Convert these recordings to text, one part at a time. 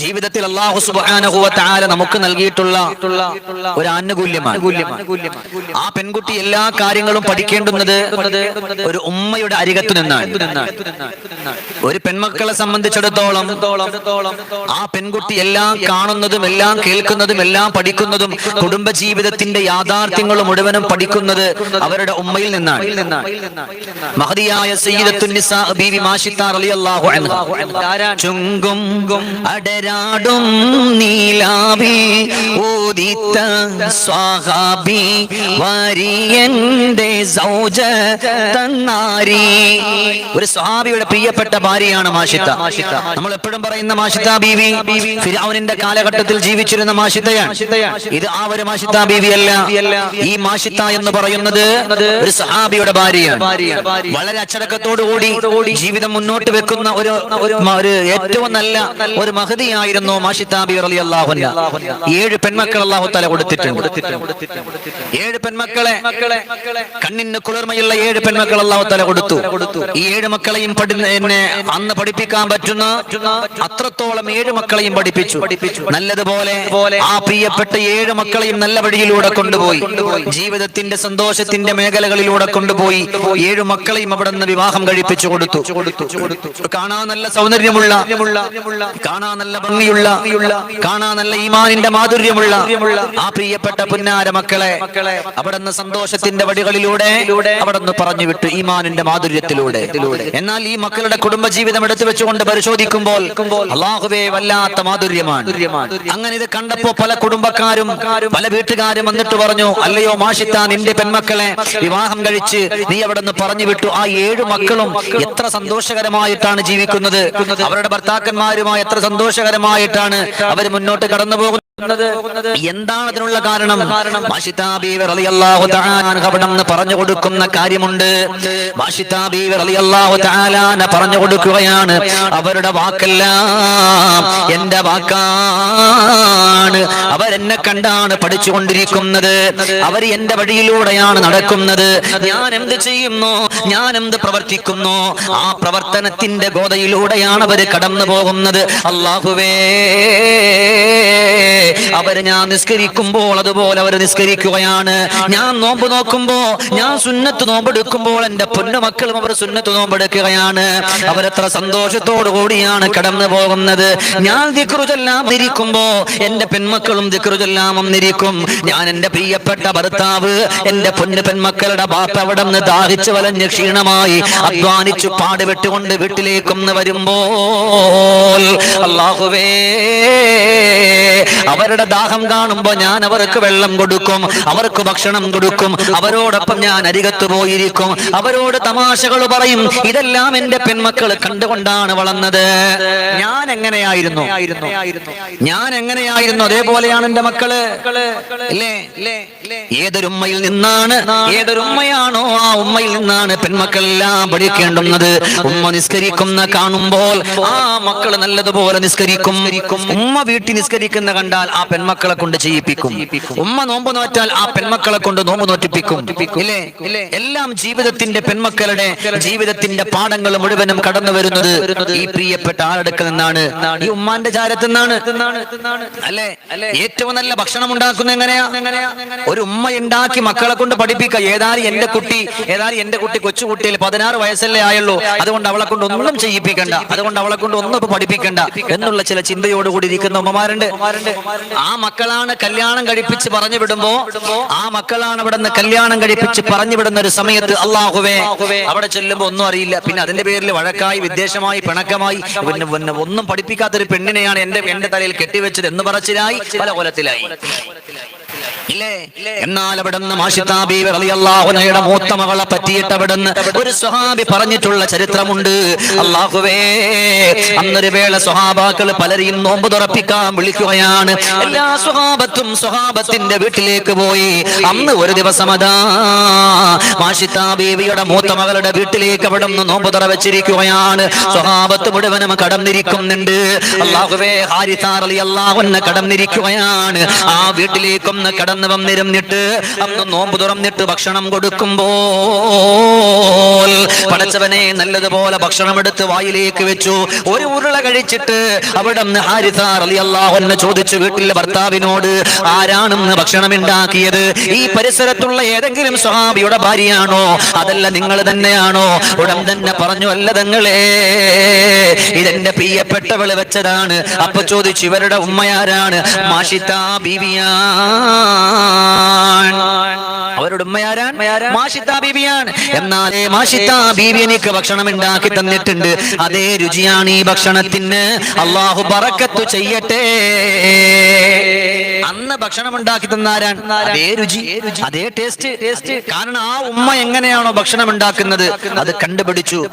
ജീവിതത്തിൽ അള്ളാഹു തആല നമുക്ക് നൽകിയിട്ടുള്ള ഒരു ആനുകൂല്യമാണ്. ആ പെൺകുട്ടി എല്ലാ കാര്യങ്ങളും പഠിക്കേണ്ടുന്നത് ഒരു ഉമ്മയുടെ അരികത്തു നിന്നാണ്. ഒരു പെൺമക്കളെ സംബന്ധിച്ചിടത്തോളം ആ പെൺകുട്ടി എല്ലാം കാണുന്നതും എല്ലാം കേൾക്കുന്നതും എല്ലാം പഠിക്കുന്നതും കുടുംബ ജീവിതത്തിന്റെ യാഥാർത്ഥ്യങ്ങൾ മുഴുവനും പഠിക്കുന്നത് അവരുടെ ഉമ്മയിൽ നിന്നാണ്. മഹതിയായ സയ്യിദത്തുന്നിസ ബീവി മാഷിത്താർ റളിയല്ലാഹു അൻഹ. ചുങ്കും അടരാടും നീലാവി ഊദിത്ത സ്വാഹാബി വരിയന്റെ സൗജ തന്നാരി. ഒരു സ്വഹാബിയുടെ പ്രിയപ്പെട്ട ഭാര്യയാണ് മാഷിത്ത. നമ്മൾ എപ്പോഴും പറയുന്ന മാഷിത്ത ബീവി. ഫിരൗനിന്റെ കാലഘട്ടത്തിൽ ജീവിച്ചിരുന്ന മാഷിത്തയാണ്. ഇത് ആ ഒരു മാഷിത്ത ബീവി അല്ല ഈ മാഷിത്ത എന്ന് പറയുന്നത് ഒരു സഹാബിയുടെ ഭാര്യയാണ്. വളരെ അച്ചടക്കത്തോടുകൂടി ജീവിതം മുന്നോട്ട് വെക്കുന്ന ഒരു ഏറ്റവും നല്ല ഒരു അള്ളാഹുല്ല ഏഴ് പെൺമക്കൾ അള്ളാഹു തല കൊടുത്തിട്ടുണ്ട്. ഏഴ് പെൺമക്കളെ കണ്ണിന് കുളിർമയുള്ള ഏഴ് പെൺമക്കൾ അള്ളാഹു തല കൊടുത്തു. ഈ ഏഴ് മക്കളെയും എന്നെ അന്ന് പഠിപ്പിക്കാൻ പറ്റുന്ന അത്രത്തോളം ഏഴ് മക്കളെയും പഠിപ്പിച്ചു. നല്ലതുപോലെ ആ പ്രിയപ്പെട്ട ഏഴ് മക്കളെയും നല്ല വഴിയിലൂടെ കൊണ്ടുപോയി. ജീവിതത്തിന്റെ സന്തോഷത്തിന്റെ മേഖലകളിലൂടെ കൊണ്ടുപോയി. ഏഴ് മക്കളെയും അവിടെ നിന്ന് വിവാഹം കഴിപ്പിച്ചു കൊടുത്തു. കാണാൻ നല്ല സൗന്ദര്യമുള്ള കാണാൻ നല്ല ഭംഗിയുള്ള കാണാൻ നല്ല ഈമാനിന്റെ മാധുര്യമുള്ള ആ പ്രിയപ്പെട്ട പുന്നാര മക്കളെ അവിടെ നിന്ന് സന്തോഷത്തിന്റെ വഴികളിലൂടെ അവിടെ നിന്ന് പറഞ്ഞു വിട്ടു ഈമാനിന്റെ മാധുര്യത്തിലൂടെ. എന്നാൽ ഈ മക്കളുടെ കുടുംബ ജീവിതം എടുത്തു വെച്ചുകൊണ്ട് പരിശോധിക്കുമ്പോൾ അള്ളാഹുവേ വല്ലാത്ത മാധുര്യമാണ്. അങ്ങനെ ഇത് കണ്ടപ്പോ പല കുടുംബക്കാരും പല വീട്ടുകാരും വന്നിട്ട് പറഞ്ഞു അല്ലയോ മാഷിത്ത നിന്റെ പെൺമക്കളെ വിവാഹം കഴിച്ച് നീ അവിടെ നിന്ന് പറഞ്ഞു വിട്ടു ആ ഏഴു മക്കളും എത്ര സന്തോഷകരമായിട്ടാണ് ജീവിക്കുന്നത്. അവരുടെ ഭർത്താക്കന്മാരുമായി എത്ര സന്തോഷകരമായിട്ടാണ് അവർ മുന്നോട്ട് കടന്നു പോകുന്നത് എന്താണ് അതിനുള്ള കാരണം? പറഞ്ഞു കൊടുക്കുന്ന കാര്യമുണ്ട്. പറഞ്ഞു കൊടുക്കുകയാണ്. അവരുടെ വാക്കെല്ലാം എന്റെ വാക്കാണ്. അവരെന്നെ കണ്ടാണ് പഠിച്ചുകൊണ്ടിരിക്കുന്നത്. അവർ എന്റെ വഴിയിലൂടെയാണ് നടക്കുന്നത്. ഞാൻ എന്ത് ചെയ്യുന്നു? ഞാൻ എന്ത് പ്രവർത്തിക്കുന്നു? ആ പ്രവർത്തനത്തിന്റെ ഗോതയിലൂടെയാണ് അവർ കടന്നു പോകുന്നത്. അള്ളാഹുവേ അവർ ഞാൻ നിസ്കരിക്കുമ്പോൾ അതുപോലെ അവർ നിസ്കരിക്കുകയാണ്. ഞാൻ നോമ്പ് നോക്കുമ്പോ ഞാൻ സുന്നത്ത് നോമ്പെടുക്കുമ്പോൾ എന്റെ പൊന്നുമക്കളും അവർ സുന്നത്ത് നോമ്പെടുക്കുകയാണ്. അവരെത്ര സന്തോഷത്തോടു കൂടിയാണ് കടന്നു പോകുന്നത്. ഞാൻ ദിക്റുചെല്ലാം നിരിക്കുമ്പോ എന്റെ പെൺമക്കളും ദിക്റുചെല്ലാം വന്നിരിക്കും. ഞാൻ എന്റെ പ്രിയപ്പെട്ട ഭർത്താവ് എന്റെ പൊന്നു പെൺമക്കളുടെ ബാപ്പ അവിടെ നിന്ന് ദാഹിച്ചു വലഞ്ഞ് ക്ഷീണമായി അധ്വാനിച്ചു പാടുപെട്ടുകൊണ്ട് വീട്ടിലേക്കൊന്ന് വരുമ്പോൾ അള്ളാഹുവേ അവരുടെ ദാഹം കാണുമ്പോ ഞാൻ അവർക്ക് വെള്ളം കൊടുക്കും അവർക്ക് ഭക്ഷണം കൊടുക്കും അവരോടൊപ്പം ഞാൻ അരികത്ത് പോയിരിക്കും അവരോട് തമാശകൾ പറയും ഇതെല്ലാം എന്റെ പെൺമക്കൾ കണ്ടുകൊണ്ടാണ് വളർന്നത്. ഞാൻ എങ്ങനെയായിരുന്നു? ഞാൻ എങ്ങനെയായിരുന്നു? അതേപോലെയാണ് എന്റെ മക്കൾ. ഏതൊരുമ്മയിൽ നിന്നാണ് ഏതൊരു ഉമ്മയാണോ ആ ഉമ്മയിൽ നിന്നാണ് പെൺമക്കളെല്ലാം പഠിക്കേണ്ടുന്നത്. ഉമ്മ നിസ്കരിക്കുന്ന കാണുമ്പോൾ ആ മക്കൾ നല്ലതുപോലെ നിസ്കരിക്കും. ഉമ്മ വീട്ടിൽ നിസ്കരിക്കുന്ന കണ്ടാൽ ആ പെൺമക്കളെ കൊണ്ട് ചെയ്യിപ്പിക്കും. ഉമ്മ നോമ്പ് നോറ്റാൽ ആ പെൺമക്കളെ കൊണ്ട് നോമ്പ് നോറ്റിപ്പിക്കും. എല്ലാം ജീവിതത്തിന്റെ പെൺമക്കളുടെ ജീവിതത്തിന്റെ പാഠങ്ങൾ മുഴുവനും കടന്നു വരുന്നത് ഈ പ്രിയപ്പെട്ട ആളെടുക്കൽ നിന്നാണ്. ഈ ഉമ്മാന്റെ ചാരത്തിൽ നിന്നാണ്. അല്ലേ? ഏറ്റവും നല്ല ഭക്ഷണം ഉണ്ടാക്കുന്ന എങ്ങനെയാ? ഒരു ഉമ്മ ഉണ്ടാക്കി മക്കളെ കൊണ്ട് പഠിപ്പിക്കുക. ഏതായാലും എന്റെ കുട്ടി ഏതായാലും എന്റെ കുട്ടി കൊച്ചുകുട്ടിയിൽ പതിനാറ് വയസ്സല്ലേ ആയുള്ളൂ. അതുകൊണ്ട് അവളെ കൊണ്ട് ഒന്നും ചെയ്യിപ്പിക്കണ്ട. അതുകൊണ്ട് അവളെ കൊണ്ട് ഒന്നും പഠിപ്പിക്കണ്ട. എന്നുള്ള ചില ചിന്തയോടുകൂടി ഇരിക്കുന്ന ഉമ്മമാരുണ്ട്. ആ മക്കളാണ് കല്യാണം കഴിപ്പിച്ച് പറഞ്ഞു വിടുമ്പോ ആ മക്കളാണ് അവിടെ നിന്ന് കല്യാണം കഴിപ്പിച്ച് പറഞ്ഞു വിടുന്ന ഒരു സമയത്ത് അള്ളാഹുവേ അവിടെ ചെല്ലുമ്പോ ഒന്നും അറിയില്ല. പിന്നെ അതിന്റെ പേരിൽ വഴക്കായി വിദ്വേഷമായി പിണക്കമായി പിന്നെ പിന്നെ ഒന്നും പഠിപ്പിക്കാത്തൊരു പെണ്ണിനെയാണ് എന്റെ എന്റെ തലയിൽ കെട്ടിവെച്ചത് എന്ന് പറച്ചിലായി പല കൊലത്തിലായി. എന്നാൽ അവിടുന്ന് മാഷിതാബിയുടെ മൂത്ത മകളെ പറ്റിയിട്ട് അവിടുന്ന് ഒരു സ്വഹാബി പറഞ്ഞിട്ടുള്ള ചരിത്രമുണ്ട്. അള്ളാഹുവേ അന്നൊരു വേള സ്വഹാബാക്കൾ പലരെയും നോമ്പ് തുറപ്പിക്കാൻ വിളിക്കുകയാണ്. എല്ലാ സ്വഹാബത്തും സ്വഹാബത്തിന്റെ വീട്ടിലേക്ക് പോയി. അന്ന് ഒരു ദിവസം അതാ മാഷിതാബിയുടെ മൂത്ത മകളുടെ വീട്ടിലേക്ക് അവിടെ നിന്ന് നോമ്പ് തുറ വെച്ചിരിക്കുകയാണ്. സ്വഹാബത്ത് മുഴുവനും കടന്നിരിക്കുന്നുണ്ട്. അള്ളാഹുവേ ഹാരിത്താർ അലി അള്ളാഹുന്നെ കടന്നിരിക്കുകയാണ്. ആ വീട്ടിലേക്കൊന്ന് കടന്നു വന്നിരുന്നിട്ട് അന്ന് നോമ്പ് തുറന്നിട്ട് ഭക്ഷണം കൊടുക്കുമ്പോൾ പടച്ചവനെ നല്ലതുപോലെ ഭക്ഷണം എടുത്ത് വായിലേക്ക് വെച്ചു. ഒരു ഉരുള കഴിച്ചിട്ട് അവിടെ നിന്ന് ചോദിച്ചു വീട്ടിലെ ഭർത്താവിനോട് ആരാണെന്ന് ഭക്ഷണം ഉണ്ടാക്കിയത് ഈ പരിസരത്തുള്ള ഏതെങ്കിലും സ്വഹാബിയുടെ ഭാര്യയാണോ? അതല്ല നിങ്ങൾ തന്നെയാണോ? ഉടൻ തന്നെ പറഞ്ഞു അല്ല തങ്ങളെ ഇതെന്റെ പ്രിയപ്പെട്ടവൾ വെച്ചതാണ്. അപ്പൊ ചോദിച്ചു ഇവരുടെ ഉമ്മയാരാണ്? മാഷിത്ത ബീവിയാൻ അവരുടെ ഉമ്മയാരാൻ മാഷിത്ത ബീവിയാണ് എന്നാലേ മാഷിത്ത ബീവി എനിക്ക് ഭക്ഷണം ഉണ്ടാക്കി തന്നിട്ടുണ്ട്. അതേ രുചിയാണ് ഈ ഭക്ഷണത്തിന്. അള്ളാഹു പറക്കത്തു ചെയ്യട്ടെ. അന്ന് ഭക്ഷണം ഉണ്ടാക്കി തന്നാരാൻ അതേ രുചി. അതേ ടേസ്റ്റ്. ടേസ്റ്റ്. കാരണം ആ ഉമ്മ എങ്ങനെയാണോ ഭക്ഷണം ഉണ്ടാക്കുന്നത് അത് കണ്ടുപിടിച്ചു.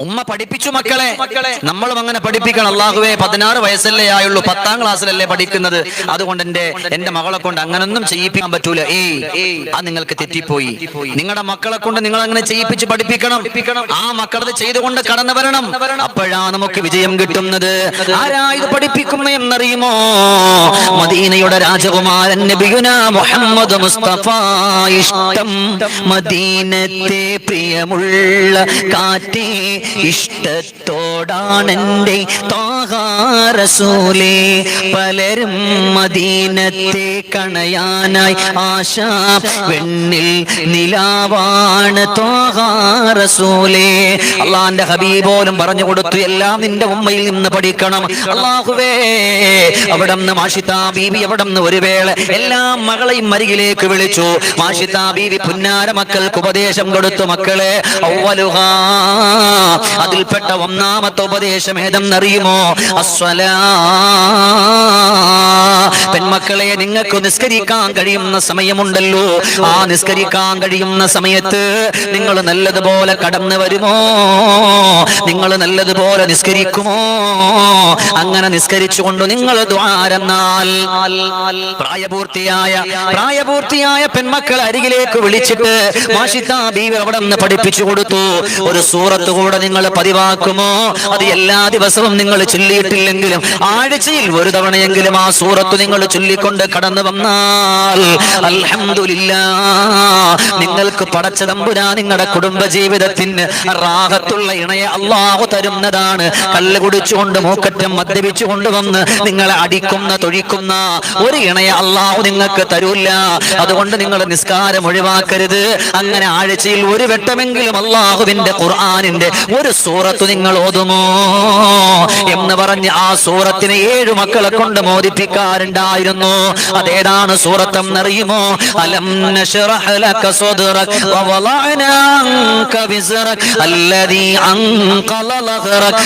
ഉമ്മ പഠിപ്പിച്ചു മക്കളെ. നമ്മളും അങ്ങനെ പഠിപ്പിക്കണം. അള്ളാഹുവേ പതിനാറ് വയസ്സല്ലേ ആയുള്ളൂ. പത്താം ക്ലാസ്സിലല്ലേ പഠിക്കുന്നത്? അതുകൊണ്ട് എന്റെ എന്റെ മകളെ കൊണ്ട് അങ്ങനൊന്നും ചെയ്യിപ്പിക്കാൻ പറ്റൂല. ഏ അത് നിങ്ങൾക്ക് തെറ്റിപ്പോയി. നിങ്ങളുടെ മക്കളെ കൊണ്ട് നിങ്ങൾ അങ്ങനെ ചെയ്യിപ്പിച്ച് പഠിപ്പിക്കണം. ആ മക്കളത് ചെയ്തുകൊണ്ട് കടന്നു വരണം. അപ്പോഴാ നമുക്ക് വിജയം കിട്ടുന്നത്. ആരാ ഇത് പഠിപ്പിക്കുന്ന എന്നറിയുമോ? മദീനയുടെ രാജകുമാരൻ നബിയുന മുഹമ്മദ് മുസ്തഫ. ഇഷ്ടം മദീനത്തെ പ്രിയമുള്ള കാറ്റേ ഇഷ്ടത്തോടാണെന്റെ താഹാരസൂലേ പലരും മദീനത്തെ കണയാനായി ആശ വെണ്ണിൽ നിലാവാണ്. തോഹാറസൂലേ അള്ളാന്റെ ഹബീബോലും പറഞ്ഞു കൊടുത്തു എല്ലാം നിന്റെ ഉമ്മയിൽ നിന്ന് പഠിക്കണം. അള്ളാഹുവേ അവിടെ നിന്ന് മാഷിത്താ ബീവി അവിടെ നിന്ന് ഒരു വേള എല്ലാ മകളെയും മരികിലേക്ക് വിളിച്ചു. മാഷിത്താ ബീവി പുന്നാര മക്കൾക്ക് ഉപദേശം കൊടുത്തു മക്കളെ. അതിൽപ്പെട്ട ഒന്നാമത്തെ ഉപദേശം ഏതെന്നറിയുമോ? അസ്വലാ. പെൺമക്കളെ നിങ്ങൾക്ക് നിസ്കരിക്കാൻ കഴിയുന്ന സമയമുണ്ടല്ലോ. ആ നിസ്കരിക്കാൻ കഴിയുന്ന സമയത്ത് നിങ്ങൾ നല്ലതുപോലെ കടന്നു വരുമോ? നിങ്ങൾ നല്ലതുപോലെ നിസ്കരിക്കുമോ? അങ്ങനെ നിസ്കരിച്ചുകൊണ്ട് നിങ്ങൾ ദ്വാരന്നാൽ പ്രായപൂർത്തിയായ പ്രായപൂർത്തിയായ പെൺമക്കൾ അരികിലേക്ക് വിളിച്ചിട്ട് മാഷിത്താ ബീവി അവിടെ നിന്ന് പഠിപ്പിച്ചു കൊടുത്തു. ഒരു സൂറത്ത് കൂടെ നിങ്ങൾ പതിവാക്കുമോ? അത് എല്ലാ ദിവസവും നിങ്ങൾ ചൊല്ലിയിട്ടില്ലെങ്കിലും ആഴ്ചയിൽ ഒരു തവണയെങ്കിലും ആ സൂറത്ത് നിങ്ങൾ ചൊല്ലിക്കൊണ്ട് കടന്നു വന്നാൽ നിങ്ങൾക്ക് പടച്ച തമ്പുരാ നിങ്ങളുടെ കുടുംബ ജീവിതത്തിന് റാഹത്തുള്ള ഇണയെ അള്ളാഹു തരുന്നതാണ്. കല്ല് കുടിച്ചുകൊണ്ട് മൂക്കറ്റം മദ്യപിച്ചു കൊണ്ടുവന്ന് നിങ്ങളെ അടിക്കുന്ന തൊഴിക്കുന്ന ഒരു ഇണയെ അള്ളാഹു നിങ്ങൾക്ക് തരൂല്ല. അതുകൊണ്ട് നിങ്ങൾ നിസ്കാരം ഒഴിവാക്കരുത്. അങ്ങനെ ആഴ്ചയിൽ ഒരു വെട്ടമെങ്കിലും അള്ളാഹുവിന്റെ ഖുർആാനിന്റെ ഒരു സൂറത്ത് നിങ്ങൾ ഓതുമോ? എന്ന് പറഞ്ഞ് ആ സൂറത്തിനെ ഏഴു മക്കളെ കൊണ്ട് മോദിപ്പിക്കാറുണ്ടായിരുന്നു. അതേതാണ് അറിയുമോ അലം നശ്റഹ് ലക വവളഅനാ അൻക വിസ്റക് അല്ലദീ അൻഖള ലഹ്റക്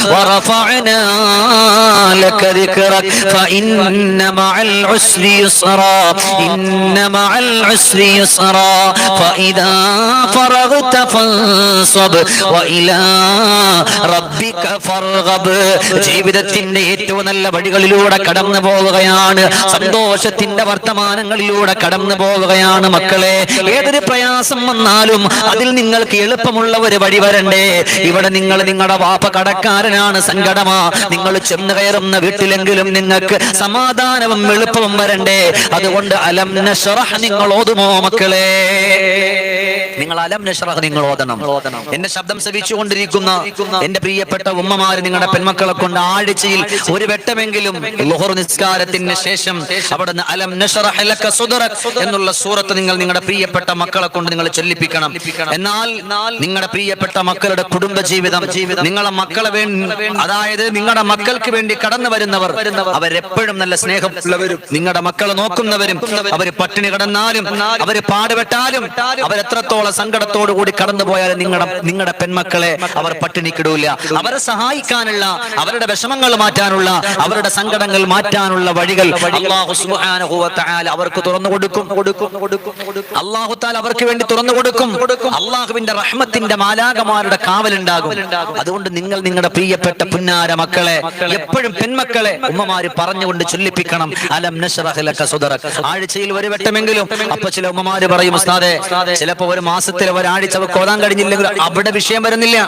ലക ദിക്റക ഫഇന്ന മഅൽ ഉസ്രി യുസ്റാ ഇന്ന മഅൽ ഉസ്രി യുസ്റാ ഫഇദാ ഫറഗ്ത ഫൻസബ് വഇലാ റബ്ബിക ഫർഗബ് ജീവിതത്തിന്റെ ഏറ്റവും നല്ല വഴികളിലൂടെ കടന്നു പോവുകയാണ് സന്തോഷത്തിന്റെ വർത്തമാനങ്ങളിലൂടെ കടന്നു പോവുകയാണ് മക്കളെ. ഏതൊരു പ്രയാസം വന്നാലും അതിൽ നിങ്ങൾക്ക് എളുപ്പമുള്ള ഒരു വഴി വരണ്ടേ. ഇവിടെ നിങ്ങൾ നിങ്ങളുടെ വാപ്പ കടക്കാരനാണ് സങ്കടമാ നിങ്ങൾ ചെന്ന് കയറുന്ന വീട്ടിലെങ്കിലും നിങ്ങൾക്ക് സമാധാനവും എളുപ്പവും വരണ്ടേ. അതുകൊണ്ട് അലം നിങ്ങൾ ഓതുമോ മക്കളെ? നിങ്ങൾ അലം നിങ്ങൾ ഓതണം. എന്റെ ശബ്ദം ശ്രവിച്ചുകൊണ്ടിരിക്കുന്ന എന്റെ പ്രിയപ്പെട്ട ഉമ്മമാര് നിങ്ങളുടെ പെൺമക്കളെ കൊണ്ട് ആഴ്ചയിൽ ഒരു വെട്ടമെങ്കിലും നിസ്കാരത്തിന് ശേഷം അവിടെ നിന്ന് അലം എന്നുള്ള സൂറത്ത് നിങ്ങൾ നിങ്ങളുടെ പ്രിയപ്പെട്ട മക്കളെ കൊണ്ട് നിങ്ങൾ ചൊല്ലിപ്പിക്കണം. എന്നാൽ നിങ്ങളുടെ പ്രിയപ്പെട്ട മക്കളുടെ കുടുംബ ജീവിതം നിങ്ങളെ മക്കളെ വേണ്ടി അതായത് നിങ്ങളുടെ മക്കൾക്ക് വേണ്ടി കടന്നു വരുന്നവർ അവരെപ്പോഴും നല്ല സ്നേഹമുള്ളവരും നിങ്ങളുടെ മക്കളെ നോക്കുന്നവരും അവർ പട്ടിണി കടന്നാലും അവർ പാടുപെട്ടാലും അവരെത്രത്തോളം സങ്കടത്തോടു കൂടി കടന്നു പോയാലും നിങ്ങളുടെ നിങ്ങളുടെ പെൺമക്കളെ അവർ പട്ടിണിക്കിടൂല. അവരെ സഹായിക്കാനുള്ള അവരുടെ വിഷമങ്ങൾ മാറ്റാനുള്ള അവരുടെ സങ്കടങ്ങൾ മാറ്റാനുള്ള വഴികൾ തആല അവർക്ക് തുറന്നു കൊടുക്കും. അല്ലാഹു തആല അവർക്ക് വേണ്ടി തുറന്നു കൊടുക്കും. അള്ളാഹുവിന്റെ റഹ്മത്തിന്റെ മാലാകമാരുടെ കാവലുണ്ടാകും. അതുകൊണ്ട് നിങ്ങൾ നിങ്ങളുടെ പ്രിയപ്പെട്ട പുന്നാര മക്കളെ എപ്പോഴും പെൺമക്കളെ ഉമ്മമാര് പറഞ്ഞുകൊണ്ട് ചൊല്ലിപ്പിക്കണം. അലം ആഴ്ചയിൽ ഒരു വട്ടമെങ്കിലും അപ്പൊ ചില ഉമ്മമാര് പറയും ഉസ്താദെ ചിലപ്പോ ഒരു മാസത്തിൽ ഒരാഴ്ച ഓതാൻ കഴിഞ്ഞില്ലെങ്കിൽ അവിടെ വിഷയം വരുന്നില്ല.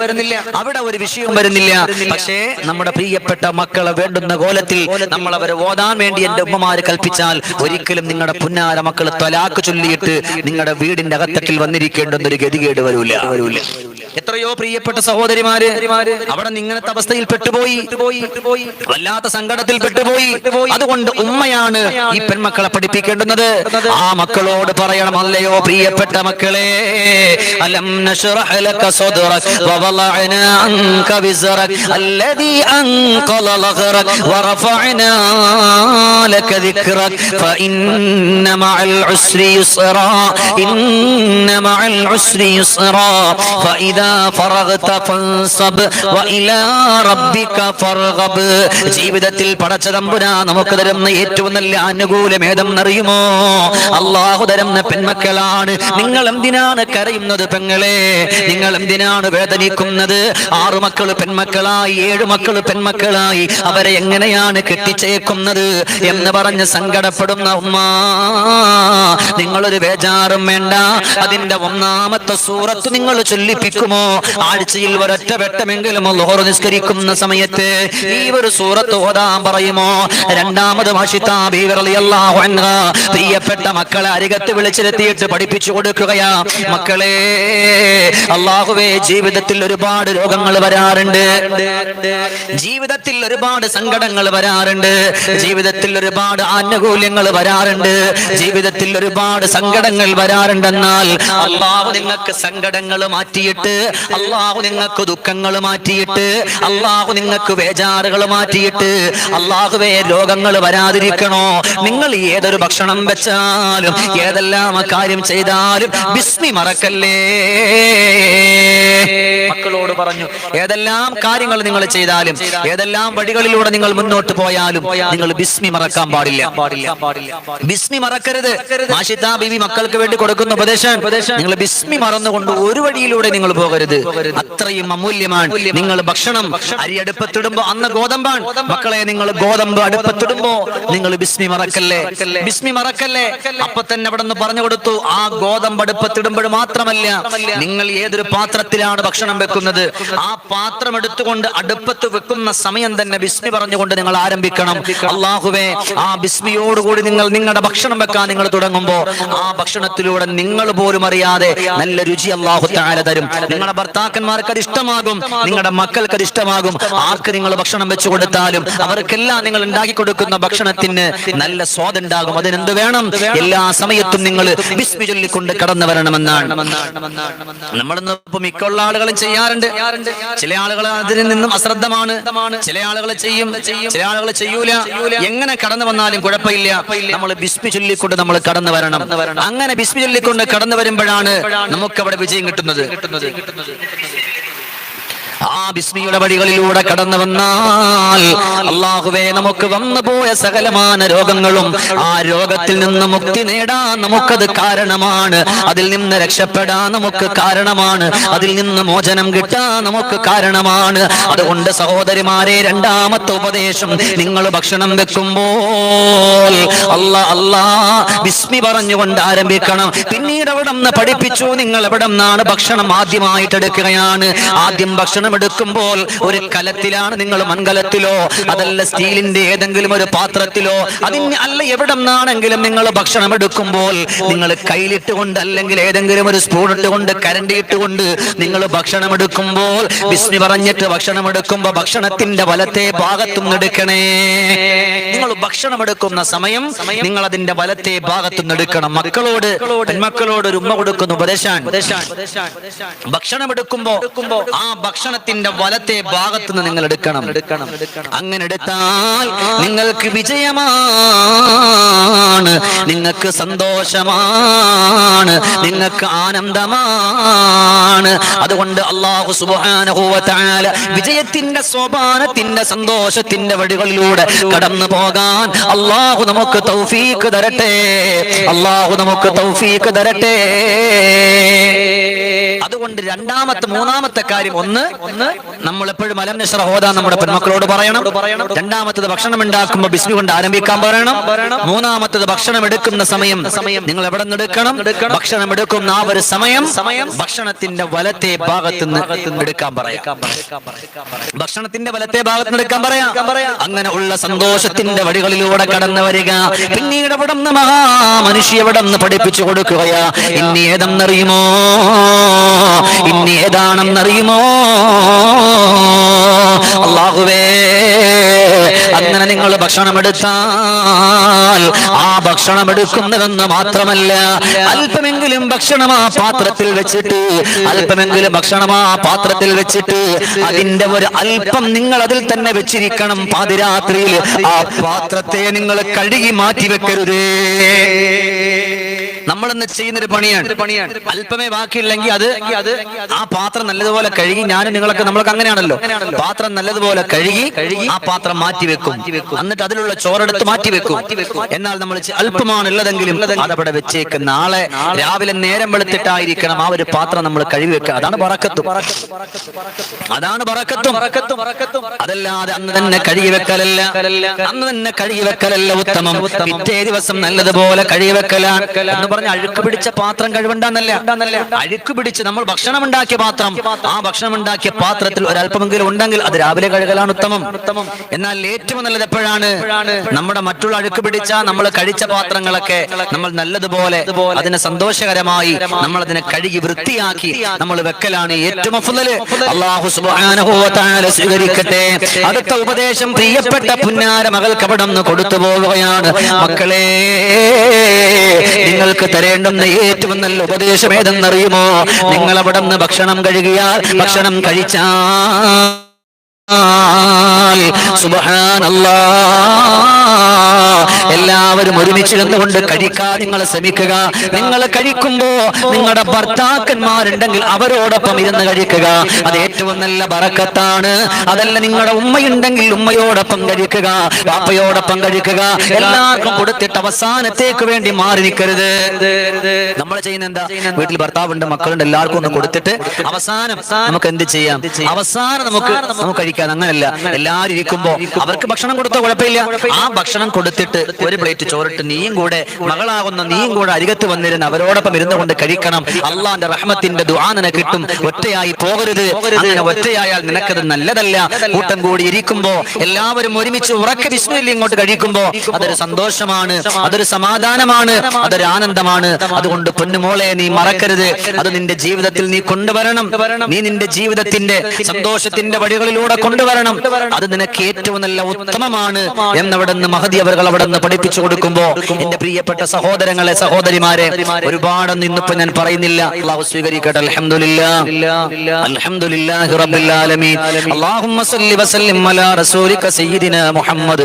അവിടെ ഒരു വിഷയം വരുന്നില്ല. പക്ഷേ നമ്മുടെ പ്രിയപ്പെട്ട മക്കളെ വേണ്ടുന്ന കോലത്തിൽ നമ്മൾ അവരെ ഓതാൻ വേണ്ടി എന്റെ ഉമ്മമാര് കൽപ്പിച്ചാൽ ഒരിക്കലും നിങ്ങളുടെ പുന്നാര മക്കൾ തലാക്ക് ചൊല്ലിയിട്ട് നിങ്ങളുടെ വീടിന്റെ അകത്തക്കിൽ വന്നിരിക്കേണ്ടെന്നൊരു ഗതികേട് വരൂല വരൂല. എത്രയോ പ്രിയപ്പെട്ട സഹോദരിമാര് അവിടെ ഇങ്ങനത്തെ അവസ്ഥയിൽ പെട്ടുപോയി. വല്ലാത്ത സങ്കടത്തിൽ പെട്ടുപോയി. അതുകൊണ്ട് ഉമ്മയാണ് ഈ പെൺമക്കളെ പഠിപ്പിക്കേണ്ടുന്നത്. ആ മക്കളോട് പറയണം അല്ലയോ പ്രിയപ്പെട്ട മക്കളെ അലം ലക ലക ഫഇന്ന മഅൽ ഉസ്രി ഇന്ന മഅൽ ഉസ്രി യുസ്റാ ഫഇദ ജീവിതത്തിൽ പടച്ച തമ്പുരാ നമുക്ക് തരുന്ന ഏറ്റവും നല്ല അനുകൂലം ഏതെന്നറിയുമോ? അള്ളാഹു തരുന്ന പെൺമക്കളാണ്. നിങ്ങൾ എന്തിനാണ് കരയുന്നത് പെങ്ങളെ? നിങ്ങൾ എന്തിനാണ് വേദനിക്കുന്നത്? ആറു മക്കൾ പെൺമക്കളായി ഏഴു മക്കൾ പെൺമക്കളായി അവരെ എങ്ങനെയാണ് കെട്ടിച്ചേക്കുന്നത് എന്ന് പറഞ്ഞ് സങ്കടപ്പെടുന്ന ഉമ്മ. നിങ്ങളൊരു ബേജാറും വേണ്ട. അതിന്റെ ഒന്നാമത്തെ സൂറത്ത് നിങ്ങൾ ചൊല്ലിപ്പിക്കും. ചൊല്ലിപ്പിക്കുമോ ആഴ്ചയിൽ ഒരൊറ്റ വെട്ടമെങ്കിലും ലോഹർ നിസ്കരിക്കുന്ന സമയത്ത് ഈ ഒരു സൂറത്ത് ഓതാൻ പറയുമോ? രണ്ടാമത് പ്രിയപ്പെട്ട മക്കളെ അരികത്ത് വിളിച്ചിരുത്തിയിട്ട് പഠിപ്പിച്ചു കൊടുക്കുകയാ. മക്കളെ അള്ളാഹുവേ ജീവിതത്തിൽ ഒരുപാട് രോഗങ്ങൾ വരാറുണ്ട്. ജീവിതത്തിൽ ഒരുപാട് സങ്കടങ്ങൾ വരാറുണ്ട്. ജീവിതത്തിൽ ഒരുപാട് ആനുകൂല്യങ്ങൾ വരാറുണ്ട്. ജീവിതത്തിൽ ഒരുപാട് സങ്കടങ്ങൾ വരാറുണ്ടെന്നാൽ അള്ളാഹു നിങ്ങൾക്ക് സങ്കടങ്ങൾ മാറ്റിയിട്ട് അള്ളാഹു നിങ്ങൾക്ക് ദുഃഖങ്ങൾ മാറ്റിയിട്ട് അള്ളാഹു നിങ്ങൾക്ക് വേജാറുകൾ മാറ്റിയിട്ട് അള്ളാഹുവേ രോഗങ്ങൾ വരാതിരിക്കണോ? നിങ്ങൾ ഏതൊരു ഭക്ഷണം വെച്ചാലും ഏതെല്ലാം കാര്യം ചെയ്താലും ബിസ്മി മറക്കല്ലേ? മക്കളോട് പറഞ്ഞു ഏതെല്ലാം കാര്യങ്ങൾ നിങ്ങൾ ചെയ്താലും ഏതെല്ലാം വഴികളിലൂടെ നിങ്ങൾ മുന്നോട്ട് പോയാലും നിങ്ങൾ ബിസ്മി മറക്കാൻ പാടില്ല. ബിസ്മി മറക്കരുത്. മാഷിത്താ ബിബി മക്കൾക്ക് വേണ്ടി കൊടുക്കുന്ന ഉപദേശം നിങ്ങൾ ബിസ്മി മറന്നുകൊണ്ട് ഒരു വഴിയിലൂടെ നിങ്ങൾ പോകരുത്. അത്രയും അമൂല്യമാണ്. നിങ്ങൾ ഭക്ഷണം അരി അടുപ്പത്തിടുമ്പോ അന്ന് ഗോതമ്പാണ്. മക്കളെ നിങ്ങൾ ഗോതമ്പ് അടുപ്പത്തിടുമ്പോ നിങ്ങൾ ബിസ്മി മറക്കല്ലേ? ബിസ്മി മറക്കല്ലേ? അപ്പൊ തന്നെ അവിടെ നിന്ന് പറഞ്ഞു കൊടുത്തു. ആ ഗോതമ്പ് അടുപ്പത്തിടുമ്പോൾ മാത്രമല്ല നിങ്ങൾ ഏതൊരു പാത്രത്തിലാണ് ഭക്ഷണം വെക്കുന്നത്? ആ പാത്രം എടുത്തുകൊണ്ട് അടുപ്പത്ത് വെക്കുന്ന സമയം തന്നെ ബിസ്മി പറഞ്ഞുകൊണ്ട് നിങ്ങൾ ആരംഭിക്കണം. അള്ളാഹുവേ ആ ബിസ്മിയോടുകൂടി നിങ്ങൾ നിങ്ങളുടെ ഭക്ഷണം വെക്കാൻ നിങ്ങൾ തുടങ്ങുമ്പോ ആ ഭക്ഷണത്തിലൂടെ നിങ്ങൾ പോലും അറിയാതെ നല്ല രുചി അള്ളാഹു താര. തരും. നിങ്ങളുടെ ഭർത്താക്കന്മാർക്ക് അത് ഇഷ്ടമാകും നിങ്ങളുടെ മക്കൾക്ക് അത് ഇഷ്ടമാകും ആർക്ക് നിങ്ങൾ ഭക്ഷണം വെച്ചു കൊടുത്താലും അവർക്കെല്ലാം നിങ്ങൾ ഉണ്ടാക്കി കൊടുക്കുന്ന ഭക്ഷണത്തിന് നല്ല സ്വാദുണ്ടാകും. അതിനെന്ത് വേണം? എല്ലാ സമയത്തും നിങ്ങൾ വിസ്മി ചൊല്ലിക്കൊണ്ട് കടന്നു വരണമെന്നാണ്. നമ്മളിന്ന് മിക്കുള്ള ആളുകളും ചെയ്യാറുണ്ട്. ചില ആളുകൾ അതിൽ നിന്നും അശ്രദ്ധമാണ്. ചില ആളുകൾ ചെയ്യും. ചില ആളുകൾ ചെയ്യൂല. എങ്ങനെ കടന്നു വന്നാലും കുഴപ്പമില്ല. നമ്മൾ ബിസ്മി ചൊല്ലിക്കൊണ്ട് നമ്മൾ കടന്നു വരണം. അങ്ങനെ ബിസ്മി ചൊല്ലിക്കൊണ്ട് കടന്നു വരുമ്പോഴാണ് നമുക്ക് അവിടെ വിജയം കിട്ടുന്നത്. കിട്ടുന്നത് ആ ബിസ്മിയുടെ വഴികളിലൂടെ കടന്നു വന്നാൽ അള്ളാഹുവേ നമുക്ക് വന്നു പോയ സകലമാന രോഗങ്ങളും ആ രോഗത്തിൽ നിന്ന് മുക്തി നേടാൻ നമുക്കത് കാരണമാണ്. അതിൽ നിന്ന് രക്ഷപ്പെടാൻ നമുക്ക് കാരണമാണ്. അതിൽ നിന്ന് മോചനം കിട്ടാൻ നമുക്ക് കാരണമാണ്. അതുകൊണ്ട് സഹോദരിമാരെ രണ്ടാമത്തെ ഉപദേശം നിങ്ങൾ ഭക്ഷണം വെക്കുമ്പോൾ അല്ല അല്ല ബിസ്മി പറഞ്ഞുകൊണ്ട് ആരംഭിക്കണം. പിന്നീട് അവിടെ നിന്ന് പഠിപ്പിച്ചു? നിങ്ങൾ എവിടെ നിന്നാണ് ഭക്ഷണം ആദ്യമായിട്ട് എടുക്കുകയാണ് ആദ്യം ഭക്ഷണം എടുക്കുമ്പോൾ ഒരു കലത്തിലാണ് നിങ്ങൾ മൺകലത്തിലോ അതല്ല സ്റ്റീലിന്റെ ഏതെങ്കിലും ഒരു പാത്രത്തിലോ അതിന് അല്ല എവിടെ നിന്നാണെങ്കിലും നിങ്ങൾ ഭക്ഷണം എടുക്കുമ്പോൾ നിങ്ങൾ കയ്യിലിട്ടുകൊണ്ട് അല്ലെങ്കിൽ ഏതെങ്കിലും ഒരു സ്പൂൺ ഇട്ടുകൊണ്ട് കരണ്ടി ഇട്ടുകൊണ്ട് നിങ്ങൾ ഭക്ഷണം എടുക്കുമ്പോൾ ബിസ്മി പറഞ്ഞിട്ട് ഭക്ഷണം എടുക്കുമ്പോൾ ഭക്ഷണത്തിന്റെ വലത്തെ ഭാഗത്തും എടുക്കണേ. നിങ്ങൾ ഭക്ഷണം എടുക്കുന്ന സമയം നിങ്ങൾ അതിന്റെ വലത്തെ ഭാഗത്തുനിന്ന് എടുക്കണം. മക്കളോട് മക്കളോട് ഒരു ഉമ്മ കൊടുക്കുന്ന ഉപദേശാൻ ഭക്ഷണം എടുക്കുമ്പോ ആ ഭക്ഷണത്തിന്റെ വലത്തെ ഭാഗത്ത് നിന്ന് നിങ്ങൾ എടുക്കണം. എടുക്കണം അങ്ങനെ എടുത്താൽ നിങ്ങൾക്ക് വിജയമാണ് നിങ്ങൾക്ക് സന്തോഷമാണ് നിങ്ങൾക്ക് ആനന്ദമാണ്. അതുകൊണ്ട് അള്ളാഹു വ വിജയത്തിന്റെ സോപാനത്തിന്റെ സന്തോഷത്തിന്റെ വഴികളിലൂടെ കടന്നു പോകാൻ അള്ളാഹു നമുക്ക് തൗഫീക്ക് തരട്ടെ. അള്ളാഹു നമുക്ക് തൗഫീക്ക് തരട്ടെ. അതുകൊണ്ട് രണ്ടാമത്തെ മൂന്നാമത്തെ കാര്യം ഒന്ന് ഒന്ന് നമ്മൾ എപ്പോഴും അലം നഷ്റ ഹോദാൻ നമ്മുടെ പെൺമക്കളോട് പറയണം. രണ്ടാമത്തത് ഭക്ഷണം ഉണ്ടാക്കുമ്പോൾ ബിസ്മി കൊണ്ട് ആരംഭിക്കാൻ പറയണം. മൂന്നാമത്തത് ഭക്ഷണം എടുക്കുന്ന സമയം സമയം നിങ്ങൾ എവിടെ നിന്ന് എടുക്കണം? ഭക്ഷണം എടുക്കുന്ന ആ ഒരു സമയം സമയം ഭക്ഷണത്തിന്റെ വലത്തെ ഭാഗത്ത് നിന്ന് എടുക്കാൻ പറയാം. ഭക്ഷണത്തിന്റെ വലത്തെ ഭാഗത്ത് നിന്ന് എടുക്കാൻ പറയാം. അങ്ങനെ ഉള്ള സന്തോഷത്തിന്റെ വഴികളിലൂടെ കടന്നു വരിക. പിന്നീട് എവിടെ നിന്ന് മഹാമനുഷ്യ എവിടെ നിന്ന് പഠിപ്പിച്ചു കൊടുക്കുകയാ? ഇനി ഏതെന്നറിയുമോ? ഇനി ഏതാണെന്നറിയുമോ? അള്ളാഹുവേ അങ്ങനെ നിങ്ങൾ ഭക്ഷണം എടുത്താൽ ആ ഭക്ഷണം എടുക്കുന്നതെന്ന് മാത്രമല്ല അല്പമെങ്കിലും ഭക്ഷണം ആ പാത്രത്തിൽ വെച്ചിട്ട് അല്പമെങ്കിലും ഭക്ഷണം ആ പാത്രത്തിൽ വെച്ചിട്ട് അതിന്റെ ഒരു അല്പം നിങ്ങൾ അതിൽ തന്നെ വെച്ചിരിക്കണം. പാതിരാത്രിയിൽ ആ പാത്രത്തെ നിങ്ങൾ കഴുകി മാറ്റി വെക്കരുതേ. നമ്മളിന്ന് ചെയ്യുന്നൊരു പണിയാണ്. പണിയാണ് അല്പമേ ബാക്കിയില്ലെങ്കിൽ അത് അത് ആ പാത്രം നല്ലതുപോലെ കഴുകി ഞാനും നിങ്ങളൊക്കെ നമ്മൾക്ക് അങ്ങനെയാണല്ലോ. പാത്രം നല്ലതുപോലെ കഴുകി കഴുകി ആ പാത്രം മാറ്റി വെക്കും. എന്നിട്ട് അതിലുള്ള ചോറെടുത്ത് മാറ്റി വെക്കും. എന്നാൽ നമ്മൾ അല്പമാണ് ഉള്ളതെങ്കിലും അതവിടെ വെച്ചേക്ക്. നാളെ രാവിലെ നേരം വെളുത്തിട്ടായിരിക്കണം ആ ഒരു പാത്രം നമ്മൾ കഴുകി വെക്കുക. അതാണ് പറക്കത്തും അതാണ് പറക്കത്തും അതല്ലാതെ അന്ന് തന്നെ കഴുകി വെക്കലല്ല. അന്ന് തന്നെ കഴുകി വെക്കലല്ല ഉത്തമം. പിറ്റേ ദിവസം നല്ലതുപോലെ കഴുകി വെക്കലാൻ എന്ന് പറഞ്ഞ അഴുക്ക് പിടിച്ച പാത്രം കഴിവണ്ടെന്നല്ല. അഴുക്ക് പിടിച്ച് നമ്മൾ ഭക്ഷണം ഉണ്ടാക്കിയ പാത്രം. ആ ഭക്ഷണം ഉണ്ടാക്കിയ പാത്രത്തിൽ ഒരല്പമെങ്കിലും ഉണ്ടെങ്കിൽ അത് രാവിലെ കഴുകലാണ് ഉത്തമം. എന്നാൽ ഏറ്റവും നല്ലത് എപ്പോഴാണ്? നമ്മുടെ മറ്റുള്ള അഴുക്ക് പിടിച്ച നമ്മൾ കഴിച്ച പാത്രങ്ങളൊക്കെ നമ്മൾ നല്ലതുപോലെ അതിനെ സന്തോഷകരമായി നമ്മൾ അതിനെ കഴുകി വൃത്തിയാക്കി നമ്മൾ വെക്കലാണ് ഏറ്റവും സ്വീകരിക്കട്ടെ. അടുത്ത ഉപദേശം പ്രിയപ്പെട്ട പുന്നാര അവിടെ നിന്ന് കൊടുത്തു പോവുകയാണ്. മക്കളെ നിങ്ങൾക്ക് തരേണ്ടുന്ന ഏറ്റവും നല്ല ഉപദേശം ഏതെന്നറിയുമോ? നിങ്ങൾ അവിടെ നിന്ന് ഭക്ഷണം കഴുകിയാൽ ഭക്ഷണം കഴിച്ചാൽ സുബ്ഹാനല്ലാ. എല്ലാവരും ഒരുമിച്ച് നിന്നുകൊണ്ട് കഴിക്കാൻ നിങ്ങൾ ശ്രമിക്കുക. നിങ്ങൾ കഴിക്കുമ്പോ നിങ്ങളുടെ ഭർത്താക്കന്മാരുണ്ടെങ്കിൽ അവരോടൊപ്പം ഇരുന്ന് കഴിക്കുക. അത് ഏറ്റവും നല്ല ബറക്കത്താണ്. അതല്ല നിങ്ങളുടെ ഉമ്മയുണ്ടെങ്കിൽ ഉമ്മയോടൊപ്പം കഴിക്കുക. പാപ്പയോടൊപ്പം കഴിക്കുക. എല്ലാവർക്കും കൊടുത്തിട്ട് അവസാനത്തേക്ക് വേണ്ടി മാറി നിൽക്കരുത്. നമ്മൾ ചെയ്യുന്ന എന്താ? വീട്ടിൽ ഭർത്താവുണ്ട് മക്കളുണ്ട് എല്ലാവർക്കും ഒന്ന് കൊടുത്തിട്ട് അവസാനം നമുക്ക് എന്ത് ചെയ്യാം? അവസാനം നമുക്ക് നമുക്ക് കഴിക്കാം. അങ്ങനല്ല. എല്ലാവരും ഇരിക്കുമ്പോ അവർക്ക് ഭക്ഷണം കൊടുത്തോ കുഴപ്പമില്ല. ആ ഭക്ഷണം കൊടുത്തിട്ട് ഒരു പ്ലേറ്റ് ചോറിട്ട് നീയും കൂടെ മകളാകുന്ന നീയും കൂടെ അരികത്ത് വന്നിരുന്ന് അവരോടൊപ്പം ഇരുന്നു കൊണ്ട് കഴിക്കണം. അള്ളാന്റെ റഹ്മത്തിന്റെ ദുആനന കിട്ടും. ഒറ്റയായി പോകരുത്. അങ്ങനെ ഒറ്റയായാൽ നിനക്കത് നല്ലതല്ല. കൂട്ടം കൂടി ഇരിക്കുമ്പോ എല്ലാവരും ഒരുമിച്ച് ഉറക്കെ വിസ്മയിൽ ഇങ്ങോട്ട് കഴിക്കുമ്പോ അതൊരു സന്തോഷമാണ്. അതൊരു സമാധാനമാണ്. അതൊരു ആനന്ദമാണ്. അതുകൊണ്ട് പൊന്നുമോളെ നീ മറക്കരുത്. അത് നിന്റെ ജീവിതത്തിൽ നീ കൊണ്ടുവരണം. നീ നിന്റെ ജീവിതത്തിന്റെ സന്തോഷത്തിന്റെ വഴികളിലൂടെ കൊണ്ടുവരണം. അത് നിനക്ക് ഏറ്റവും നല്ല ഉത്തമമാണ്. എന്നവിടെ നിന്ന് മഹതി അവർ അവിടെ നിന്ന് പഠിപ്പിച്ചു കൊടുക്കുമ്പോ എന്റെ പ്രിയപ്പെട്ട സഹോദരങ്ങളെ സഹോദരിമാരെ ഒരുപാട് നിന്നിപ്പോ ഞാൻ പറയുന്നില്ല. അള്ളാഹു സ്വീകരിക്കട്ടെ. മുഹമ്മദ്.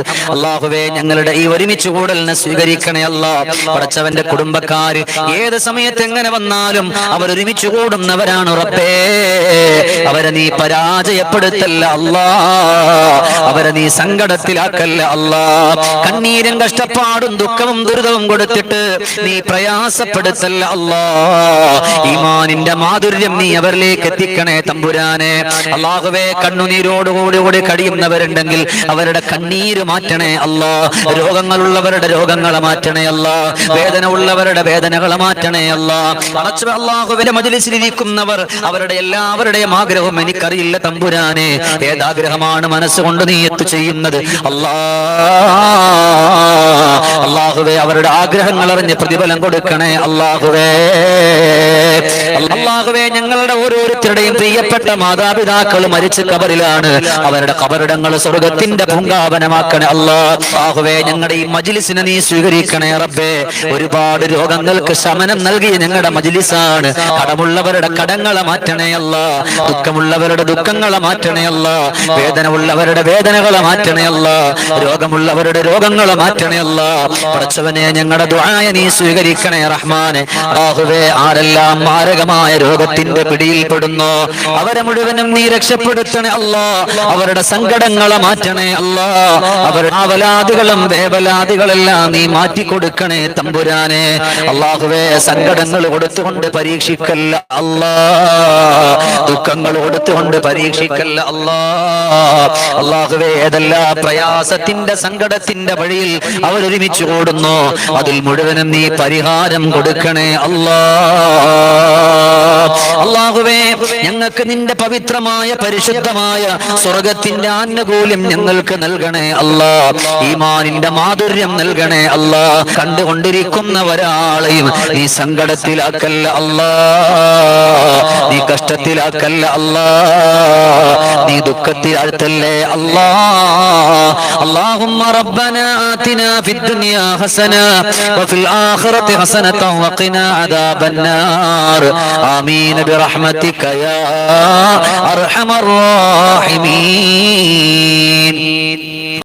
ഞങ്ങളുടെ ഈ ഒരുമിച്ച് കൂടലിനെ സ്വീകരിക്കണേ അല്ലാ. പടച്ചവന്റെ കുടുംബക്കാര് ഏത് സമയത്ത് എങ്ങനെ വന്നാലും അവർ ഒരുമിച്ച് കൂടുന്നവരാണ് ഉറപ്പേ അവരെ നീ പരാജയപ്പെടുത്തല്ല അല്ലാ. അവരെ നീ സങ്കടത്തിലാക്കല്ല അല്ലാ. കണ്ണീരും കഷ്ടപ്പാടും ദുഃഖവും ദുരിതവും കൊടുത്തിട്ട് നീ പ്രയാസപ്പെടുത്തല്ല അല്ലാ. ഈമാനിന്റെ മാധുര്യം നീ അവരിലേക്ക് എത്തിക്കണേ തമ്പുരാനെ. അള്ളാഹുവേ കണ്ണുനീരോടുകൂടി കൂടി കഴിയുന്നവരുണ്ടെങ്കിൽ അവരുടെ കണ്ണീര് മാറ്റണേ അല്ലാ. രോഗങ്ങളുള്ളവരുടെ രോഗങ്ങളെ മാറ്റണേ അല്ലാ. വേദന ഉള്ളവരുടെ വേദനകളെ മാറ്റണേ അല്ലാ. അള്ളാഹുവിന്റെ മജിലിസിലിരിക്കുന്നവർ അവരുടെ എല്ലാവരുടെയും ആഗ്രഹം എനിക്കറിയില്ല തമ്പുരാനെ. ഏതാഗ്രഹമാണ് മനസ്സുകൊണ്ട് നീ എത്തു ചെയ്യുന്നത്? അല്ലാ. അള്ളാഹുവേ അവരുടെ ആഗ്രഹങ്ങൾ അറിഞ്ഞ് പ്രതിഫലം കൊടുക്കണേ അള്ളാഹുവേ. അള്ളാഹുവേ ഞങ്ങളുടെ ഓരോരുത്തരുടെയും പ്രിയപ്പെട്ട മാതാപിതാക്കൾ മരിച്ച കബറിലാണ്. അവരുടെ കബറിടങ്ങൾ സ്വർഗത്തിന്റെ പൂങ്കാവനമാക്കണേ അള്ളാഹുവേ ഞങ്ങളുടെ ഈ മജിലിസിനെ നീ സ്വീകരിക്കണേ റബ്ബേ. ഒരുപാട് രോഗങ്ങൾക്ക് ശമനം നൽകിയ ഞങ്ങളുടെ മജിലിസാണ്. കടമുള്ളവരുടെ കടങ്ങളെ മാറ്റണേ അല്ല ദുഃഖമുള്ളവരുടെ ദുഃഖങ്ങളെ മാറ്റണേ അല്ല വേദന ഉള്ളവരുടെ വേദനകളെ മാറ്റണേ അല്ല രോഗമുള്ളവരുടെ രോഗങ്ങളെ മാറ്റണേ അല്ല. പടച്ചവനെ ഞങ്ങളുടെ ദുആയ നീ സ്വീകരിക്കണേ റഹ്മാനെ. ആഹുവേ ആരെല്ലാം മാരകമായ രോഗത്തിന്റെ പിടിയിൽപ്പെടുന്നു അവരെ മുഴുവനും നീ രക്ഷപ്പെടുത്തണേ അല്ലാ. അവരുടെ സങ്കടങ്ങളെ മാറ്റണേ അല്ലാ. അവരുടെ അവലാദികളും വേവലാദികളെല്ലാം നീ മാറ്റിക്കൊടുക്കണേ തമ്പുരാനെ. അള്ളാഹുവേ സങ്കടങ്ങൾ കൊടുത്തുകൊണ്ട് പരീക്ഷിക്കല്ല അല്ലാ. ദുഃഖങ്ങൾ കൊടുത്തുകൊണ്ട് പരീക്ഷിക്കല്ല അല്ലാ. അള്ളാഹുവേ ഏതെല്ലാം പ്രയാസത്തിന്റെ സങ്കടത്തിന്റെ വഴിയിൽ അവരൊരുമിച്ച് ഓടുന്നു. അതിൽ മുഴുവനും നീ പരിഹാരം കൊടുക്കണേ അല്ലാ ഞങ്ങൾക്ക് നിന്റെ പവിത്രമായ പരിശുദ്ധമായ സ്വർഗത്തിന്റെ ആനുകൂല്യം ഞങ്ങൾക്ക് നൽകണേ അല്ലാ ഈമാനിന്റെ മാധുര്യം നൽകണേ അല്ലാ കണ്ടുകൊണ്ടിരിക്കുന്ന ഒരാളെയും നീ സങ്കടത്തിലാക്കല്ല അല്ലാ നീ കഷ്ടത്തിലാക്കല്ല അല്ലാ നീ ദുഃഖത്തിലാഴ്ത്തല്ലേ അല്ലാ اللهم ربنا آتنا في الدنيا حسنة وفي الآخرة حسنة وقنا عذاب النار آمين برحمتك يا أرحم الراحمين.